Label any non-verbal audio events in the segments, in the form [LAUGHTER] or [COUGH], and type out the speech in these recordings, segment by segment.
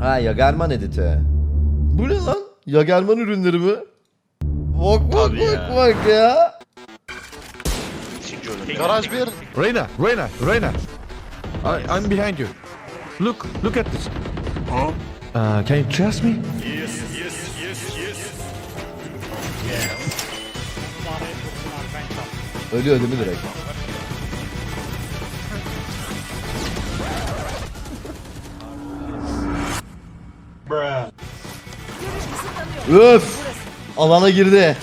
Ha Yagerman editi. Bu ne lan? Yagerman ürünleri mi? Bak bak bak ya. bak ya. Garaj bir. Reyna, Reyna, Reyna. I, I'm behind you. Look, look at this. Uh, can you trust me? Ölüyor değil mi direkt? Öf! Alana girdi.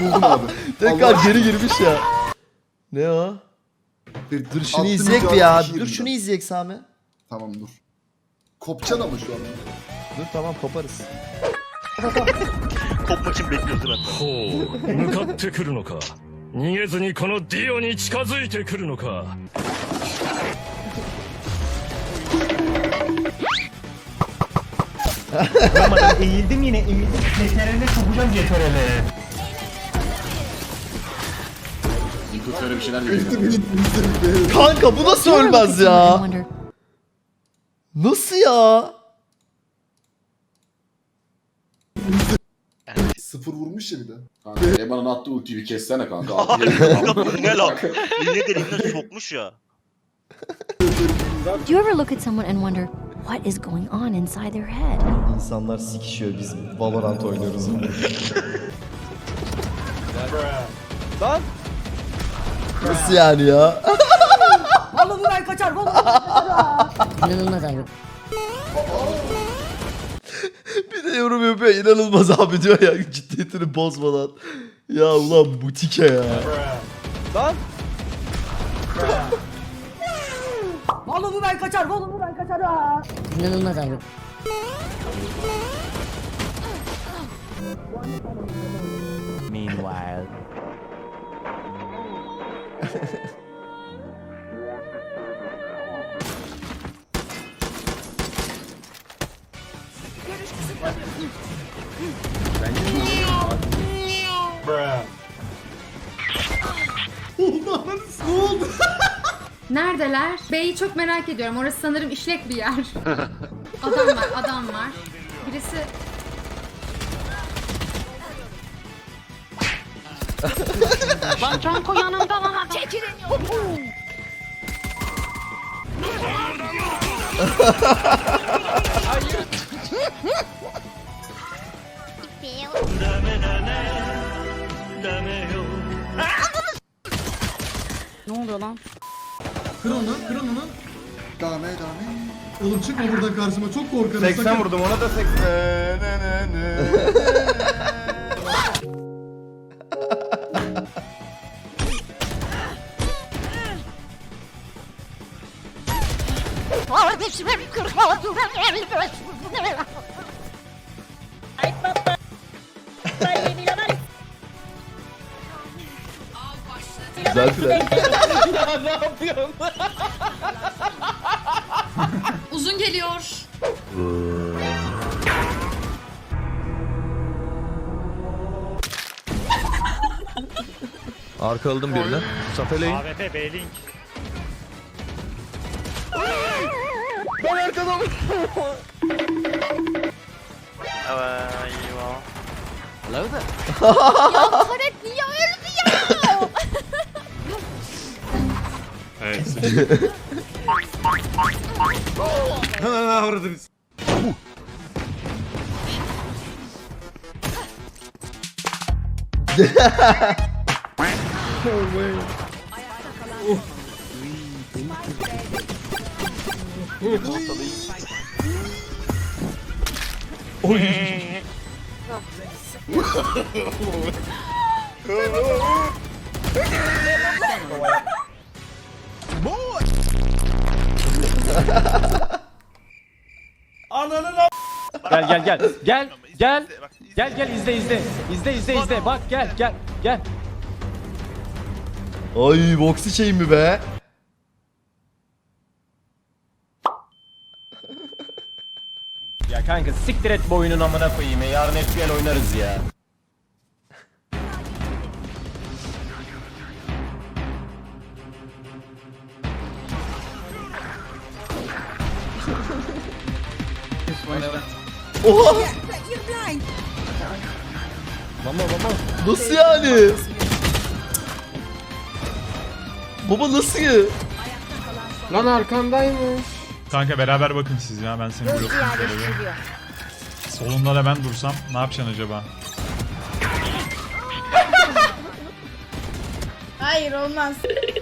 Buldum [LAUGHS] abi. Tekrar Allah- geri girmiş ya. Ne o? Dur şunu Attım izleyek bir ya. Dur şunu izleyek Sami. Tamam dur. Kopçan ama şu an. Dur tamam koparız. [LAUGHS] Kopmak için bekliyoruz değil mi? ほう向かってくるのか逃げずにこのディオに近づいてくるのか Yapamadım eğildim yine eğildim. CTRL'e sokacağım CTRL'e. Öyle bir şeyler geliyor. Bitti bitti bitti bitti. Kanka bu nasıl ölmez ya? Nasıl ya? Sıfır vurmuş ya bir de. Kanka Eman'ın attığı ultiyi bir kessene kanka. Abi [LAUGHS] ne lan? Niye deliğinden sokmuş ya? Do you ever look at someone and wonder what is going on inside their head? İnsanlar sikişiyor biz Valorant oynuyoruz. Nasıl yani ya? [LAUGHS] İnanılmaz abi. Bir de yorum yapıyor inanılmaz abi diyor ya ciddiyetini bozmadan. Ya ulan butike ya. İnanılmaz abi. Meanwhile. Neredeler? B'yi çok merak ediyorum. Orası sanırım işlek bir yer. [LAUGHS] adam var, adam var. Birisi... Ne oluyor lan? Kır onu, kır onu. Dame dame. Oğlum çıkma buradan karşıma çok korkarım. 80 sakın. vurdum ona da 80. Güzel plan. [LAUGHS] Uzun geliyor. Arkaladım birini. Safeleyin. AWP B-Link. Eyvah. Taret niye öldü Evet. [LAUGHS] Ana avradınız. Oy. [LAUGHS] [LAUGHS] Ananı da Gel gel gel. Gel gel. Gel gel izle izle. İzle izle izle. Bak gel gel gel. Ay boksi şey mi be? Ya kanka siktir et bu oyunun amına koyayım. Yarın FPL oynarız ya. Oha! Nasıl yani? Baba nasıl ya? Lan arkandaymış. Kanka beraber bakın siz ya ben seni blokladım. Solunda da ben dursam ne yapacaksın acaba? Hayır olmaz. [LAUGHS]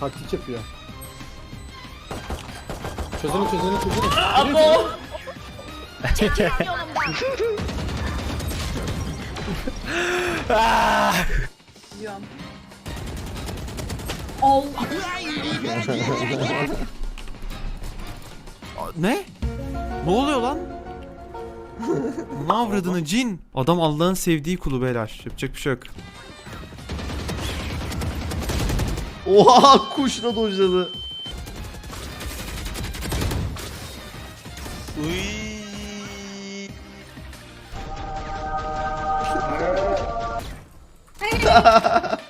Taktik yapıyor. Çözünü çözünü çözünü. Ne? Ne oluyor lan? ne avradını cin? Adam Allah'ın sevdiği kulu beyler. Yapacak bir şey yok. Oha kuşla dojladı. Uy. [LAUGHS]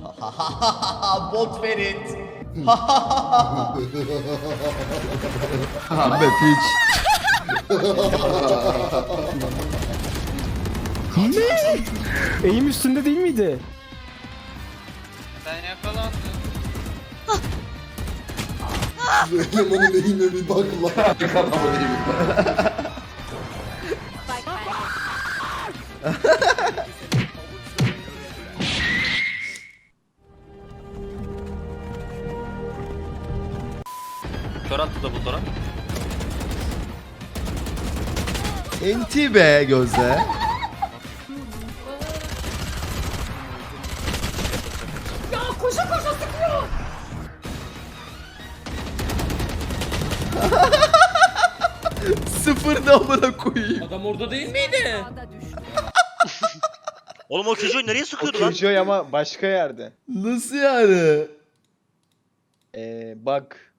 [LAUGHS] Bot Ferit. [LAUGHS] Ahmet hiç. Eğim üstünde değil miydi? Elemanın eline bir bak lan. Kör attı da bulduran. Enti be gözde. Ya koşa koşa sıkıyor. Sıfır da amına koyayım. Adam orada değil miydi? Oğlum o Killjoy nereye sıkıyordu lan? Killjoy ama başka yerde. Nasıl yani? Eee bak.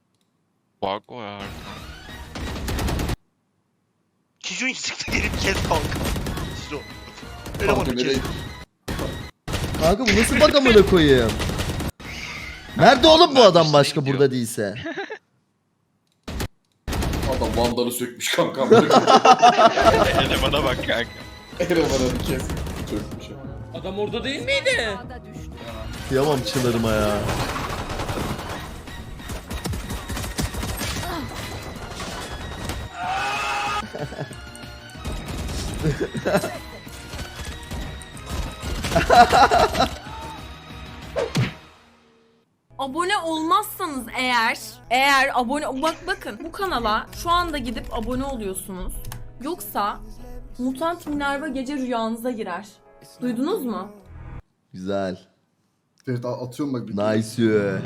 Killjoy'un sıktı gelip kes kanka. Killjoy. Kanka Elemanı kes. Kanka bu nasıl bak amına koyayım? Nerede oğlum bu adam başka burada değilse? Adam vandalı sökmüş kanka. [LAUGHS] Elemana bak kanka. Elemanı kes. Sökmüş. Adam orada değil miydi? Kıyamam çılarıma ya. Abone olmazsanız eğer, eğer abone bak bakın bu kanala şu anda gidip abone oluyorsunuz. Yoksa Mutant Minerva gece rüyanıza girer. Duydunuz mu? Güzel. A- atıyorum bak bir. Nice.